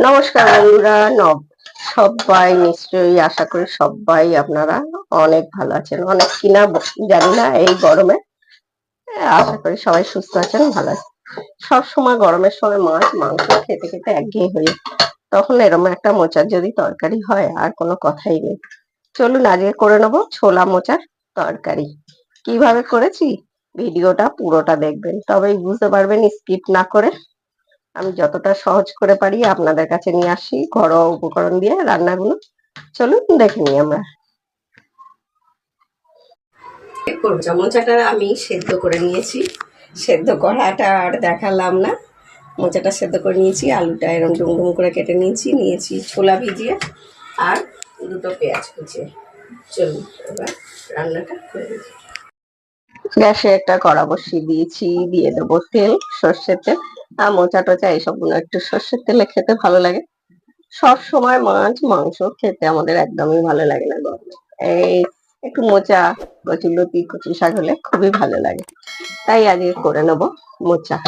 নমস্কার বন্ধুরা নব সবাই নিশ্চয়ই আশা করি সবাই আপনারা অনেক ভালো আছেন। অনেক কিনা জানি না এই গরমে। আশা করি সবাই সুস্থ আছেন ভালো আছেন। সব সময় গরমের সময় মাছ মাংস খেতে খেতে একঘেয়ে হয়ে তখন এরকম একটা মোচার যদি তরকারি হয় আর কোনো কথাই নেই। চলুন আজকে করে নেব ছোলা মোচার তরকারি। কীভাবে করেছি? ভিডিওটা পুরোটা দেখবেন। তবেই বুঝতে পারবেন স্কিপ না করে আমি যতটা সহজ করে পারি আপনাদের কাছে নিয়ে আসি ঘরোয়া উপকরণ দিয়ে রান্নাগুলো। চলুন দেখে নিই আমরা। মোচাটা আমি সেদ্ধ করে নিয়েছি। সেদ্ধ করাটা আর দেখালাম না। মোচাটা সেদ্ধ করে নিয়েছি আলুটা এরকম ডুমডুম করে কেটে নিয়েছি নিয়েছি ছোলা ভিজিয়ে আর দুটো পেঁয়াজ কুচিয়ে। চলুন এবার রান্নাটা করে গ্যাসে একটা কড়া বসিয়ে দিয়েছি দিয়ে দেবো তেল সর্ষের তেল। মোচা টোচা এইসবগুলো একটু সর্ষের তেলে খেতে ভালো লাগে। সব সময় মাছ, মাংস খেতে আমাদের একদমই ভালো লাগে না গরমে এই একটু মোচা কচুলতি কচু শাক হলে খুবই ভালো লাগে। তাই আজকে করে নেব মোচা।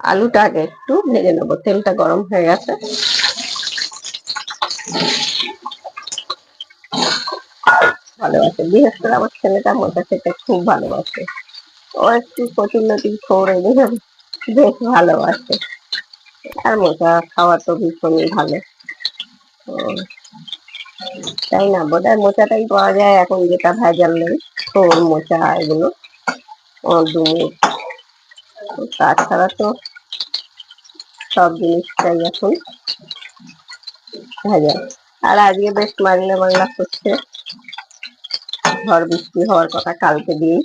আলুটা আগে একটু ভেজে নেব, তেলটা গরম হয়ে গেছে। ভালোবাসে বিশেষ করে আমার ছেলেটা মোচা খেতে খুব ভালোবাসে। ও একটু কচুলতি খোরে দেখে বেশ ভালোবাসে আর মোচা খাওয়া তো ভীষণই ভালো। তাই না? বোধহয় মোচাটাই পাওয়া যায় এখন যেটা ভেজাল নেই থোর মোচা এগুলো। ডুমুর তাছাড়া তো সব জিনিসটাই এখন ভেজাল। আর আজকে বেশ বাংলা বাংলা করছে। ঝড় বৃষ্টি হওয়ার কথা কালকে দিয়ে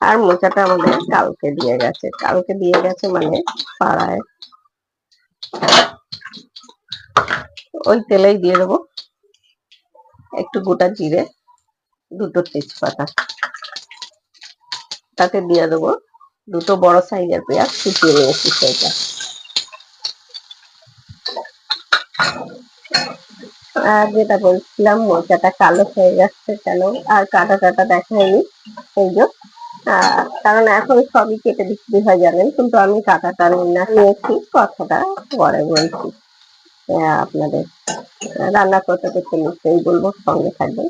আর মোচাটা আমাদের কালকে দিয়ে গেছে। কালকে দিয়ে গেছে মানে পাড়ায়। ওই তেলেই দিয়ে দেবো। একটু গোটা জিরে দুটো তেজপাতা। তাতে দিয়ে দেবো দুটো বড় সাইজের পেঁয়াজ কুচিয়ে নিয়েছি সেটা আর যেটা বলছিলাম মোচাটা কালো হয়ে যাচ্ছে কেন? আর কাটা টাটা দেখায়নি। এই যে আহ, কারণ এখন সবই কেটে বিক্রি হয় জানেন, কিন্তু আমি কাটাটা না নিয়েছি, কথাটা পরে বলছি। আপনাদের রান্না করতে করতে নিশ্চয়ই বলব, সঙ্গে থাকবেন।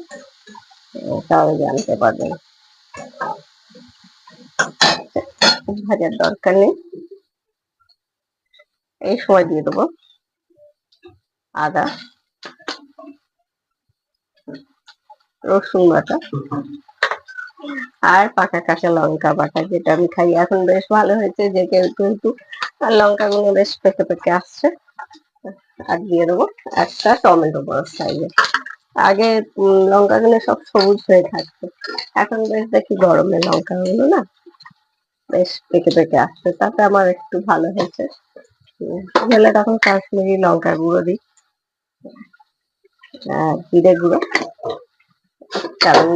তাহলে জানতে পারবেন। ভাজার দরকার নেই। এই সময় দিয়ে দেবো। আদা, রসুন বাটা। আর পাকা কাঁচা লঙ্কা বাটা যেটা আমি খাই। এখন বেশ ভালো হয়েছে যে কেউ কিন্তু আর লঙ্কাগুলো বেশ পেকে পেকে আসছে। আর দিয়ে দেবো একটা টমেটো বড় সাইজের আগে উম, লঙ্কাগুলো সব সবুজ হয়ে থাকতো। এখন বেশ দেখি গরমে লঙ্কাগুলো না বেশ পেকে পেকে আসছে। তাতে আমার একটু ভালো হয়েছে। হলে তখন কাশ্মীরি লঙ্কার গুঁড়ো দিই। আর জিরে গুঁড়ো। কারণ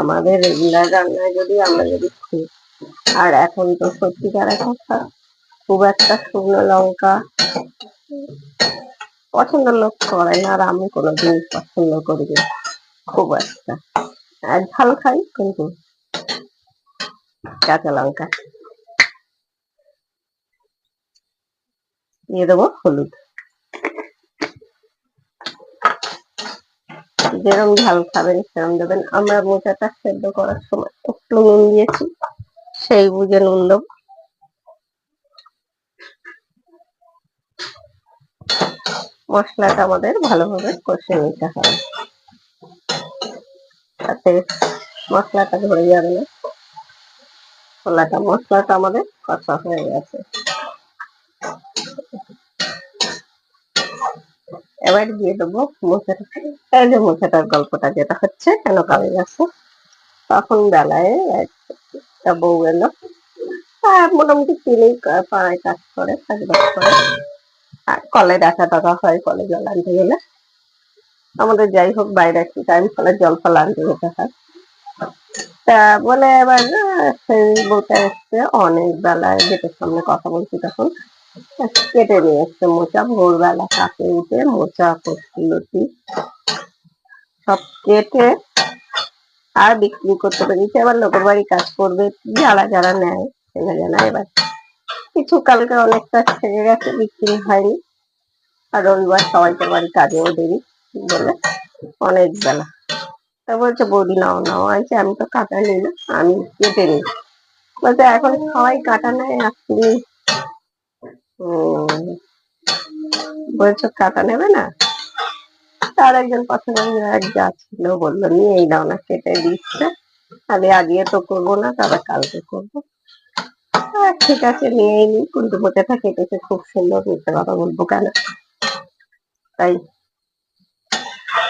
আমাদের রেগুলার রান্নায় যদি আমরা যদি আর এখন তো সত্যিকার কথা, খুব একটা শুকনো লঙ্কা পছন্দ লোক করে না, আর আমি কোনো জিনিস পছন্দ করি না, খুব একটা। আর ঝাল খাই, কিন্তু কাঁচা লঙ্কা। দিয়ে দেবো হলুদ। যেরকম ঝাল খাবেন সেরকম দেবেন। আমরা মোচাটা সেদ্ধ করার সময় একটু নুন দিয়েছি, সেই বুঝে নুন দেবো। মশলাটা আমাদের ভালোভাবে কষে নিতে হবে। তাতে মশলাটা ধরে যাবে না। ছোলাটা মশলাটা আমাদের কষা হয়ে গেছে। এবার দিয়ে দেবো মোচাটা যে মোচাটার গল্পটা যেটা হচ্ছে, কেন কামে গেছে? তখন বেলায় বউ এলো। মোটামুটি তিনিই কা- পাড়ায় কাজ করে চাষবাস করে। আর কলে দেখা টাকা হয়, কলে জল আনতে গেলে। আমাদের যাই হোক, বাইরে একটু টাইম ফলে জল ফল আনতে যেতে হয়। তা বলে এবার সেই বউটা এসছে, অনেক বেলায় গেটের সামনে কথা বলছি তখন। কেটে নিয়ে এসছে মোচা। ভোরবেলা কাকে উঠে মোচা কচুলতি সব কেটে আর বিক্রি করতে পেরেছে এবার লোকের বাড়ি কাজ করবে যারা যারা নেয় সেটা জানা এবার কিছু কালকে অনেকটা থেকে গেছে, বিক্রি হয়নি। আর রবিবার সবাইকে বাড়ি কাজেও দেরি বলে অনেক বেলা। তা বলছে, বৌদি, নাও নাও। আছে আমি তো কাটা নিই না, আমি কেটে নিই। বলছে, এখন সবাই কাটা নেয় আর তুমি বলছো কাটা নেবে না? তার একজন পছন্দের এক যা ছিল, বলল নিয়ে এই নাও না, কেটে দিচ্ছে। আমি আজকে তো করব না, তবে কালকে করব। ঠিক আছে, নিয়েই নি। কিন্তু মোটেটা কেটেছে খুব সুন্দর, মিথ্যে কথা বলব কেন? তাই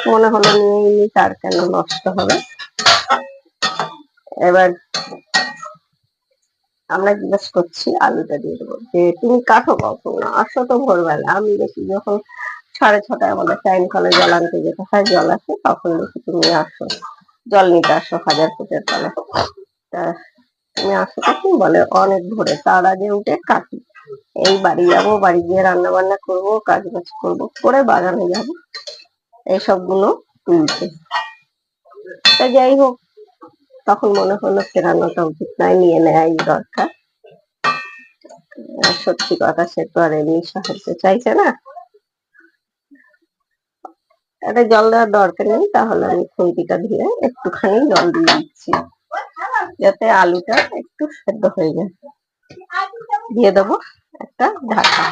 মনে হলো নিয়েই নি, তার কেন নষ্ট হবে? এবার আমরা জিজ্ঞেস করছি, আলুটা দিয়ে দেবো। যে তুমি কাঠো কখন? আসো তো ভোরবেলা। আমি দেখি যখন সাড়ে ছটায় আমাদের টাইম কলে জল আনতে যেতে হয়, জল আসে, তখন দেখি তুমি আসো। জল নিতে আসো হাজার ফুটের তলে। তা তুমি আসো কখন? বলে, অনেক ভোরে। তার আগে উঠে কাটি। এই বাড়ি যাব, বাড়ি গিয়ে রান্না বান্না করব কাজ বাজ করব, করে বাগানে যাব। এইসবগুলো তুলতে তা যাই হোক তখন মনে হলো ফেরানোটা উচিত নয় নিয়ে নেয়াই দরকার। সত্যি কথা সে তো আর এমনি সাহায্য চাইছে না। একটা জল দেওয়ার দরকার নেই তাহলে আমি খুন্তিটা দিয়ে একটুখানি জল দিয়ে দিচ্ছি। যাতে আলুটা একটু সেদ্ধ হয়ে যায়। দিয়ে দেবো একটা Dhaka.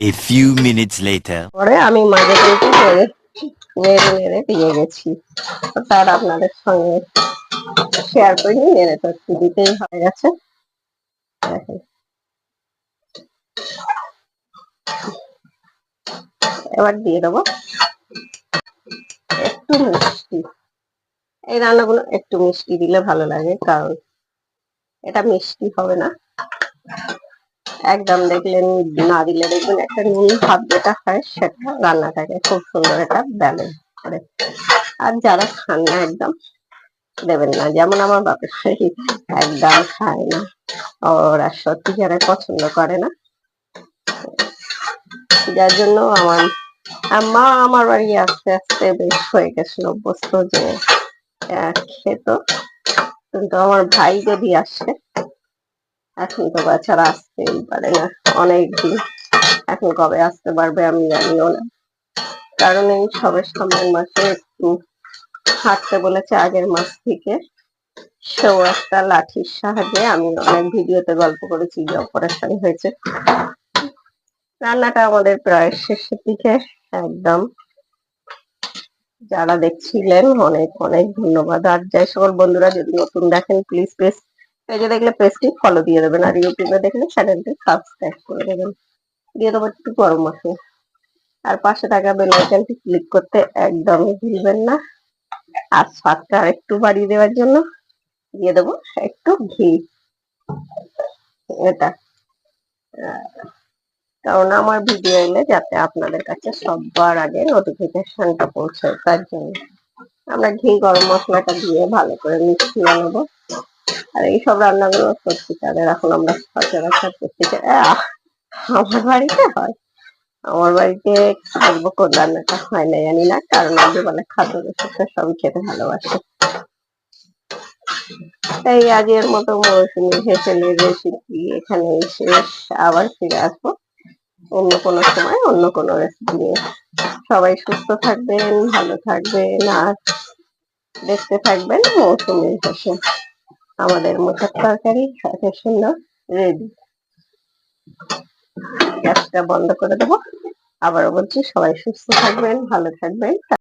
A few minutes later. পরে আমি মাঝে কিন্তু নেড়ে নেড়ে দিয়ে গেছি। তার আপনাদের সঙ্গে শেয়ার করি নেড়ে তো দিতেই হয়ে গেছে। দেখেন। এবার দিয়ে দেবো। একটু মিষ্টি। এই রান্নাগুলো একটু মিষ্টি দিলে ভালো লাগে, কারণ এটা মিষ্টি হবে না। একদম দেখলেন না দিলে দেখবেন একটা নুন ভাব যেটা হয়, সেটা রান্নাটাকে খুব সুন্দর একটা ব্যালেন্স করে। আর যারা খান না একদম দেবেন না। যেমন আমার বাপের বাড়ি একদম খায় না। ওরা সত্যি যারা পছন্দ করে না, যার জন্য আমার মা আমার বাড়ি আস্তে আস্তে বেশ হয়ে গেছিল অভ্যস্ত যে খেত। কিন্তু আমার ভাই যদি আসে এখন তো বাচ্চারা আসতেই পারে না। অনেকদিন। এখন কবে আসতে পারবে আমি জানিও না। কারণ এই সবে সামনের মাসে একটু হাঁটতে বলেছে আগের মাস থেকে। সেও একটা লাঠির সাহায্যে আমি অনেক ভিডিওতে গল্প করেছি যে অপারেশন হয়েছে। রান্নাটা আমাদের প্রায় শেষের দিকে, একদম। যারা দেখছিলেন, অনেক অনেক ধন্যবাদ। আর যাই সকল বন্ধুরা যদি নতুন দেখেন প্লিজ পেজ পেজে দেখলে পেজটি ফলো দিয়ে দেবেন আর ইউটিউবে দেখলে চ্যানেলটি সাবস্ক্রাইব করে দেবেন। দিয়ে দেবো একটু গরম মশলা। আর পাশে থাকা বেল আইকনটি ক্লিক করতে একদমই ভুলবেন না। আর স্বাদটা আর একটু বাড়িয়ে দেওয়ার জন্য দিয়ে দেবো একটু ঘি। এটা। কারণ আমার ভিডিও এলে যাতে আপনাদের কাছে সবার আগে নোটিফিকেশনটা পৌঁছায়, তার জন্য। আমরা ঘি, গরম মশলাটা দিয়ে ভালো করে মিশিয়ে নেব। আর এইসব রান্নাগুলো সত্যি তাদের। এখন আমরা সচরাচর করতে আমার বাড়িতে হয়। আমার বাড়িতে বলব, কোন রান্নাটা হয় না, জানি না। কারণ আমি বলে খাদ্য রসিকরা সবই খেতে ভালোবাসে। তাই আজকের মতো মৌসুমি হেসেলের রেসিপি এখানে শেষ আবার ফিরে আসব। অন্য কোনো সময় অন্য কোনো রেসিপি নিয়ে। সবাই সুস্থ থাকবেন, ভালো থাকবেন, আর দেখতে থাকবেন মৌসুমি হেসেল আমাদের মোটা তরকারি সাথে সুন্দর রেডি গ্যাসটা বন্ধ করে দেবো। আবারও বলছি, সবাই সুস্থ থাকবেন, ভালো থাকবেন।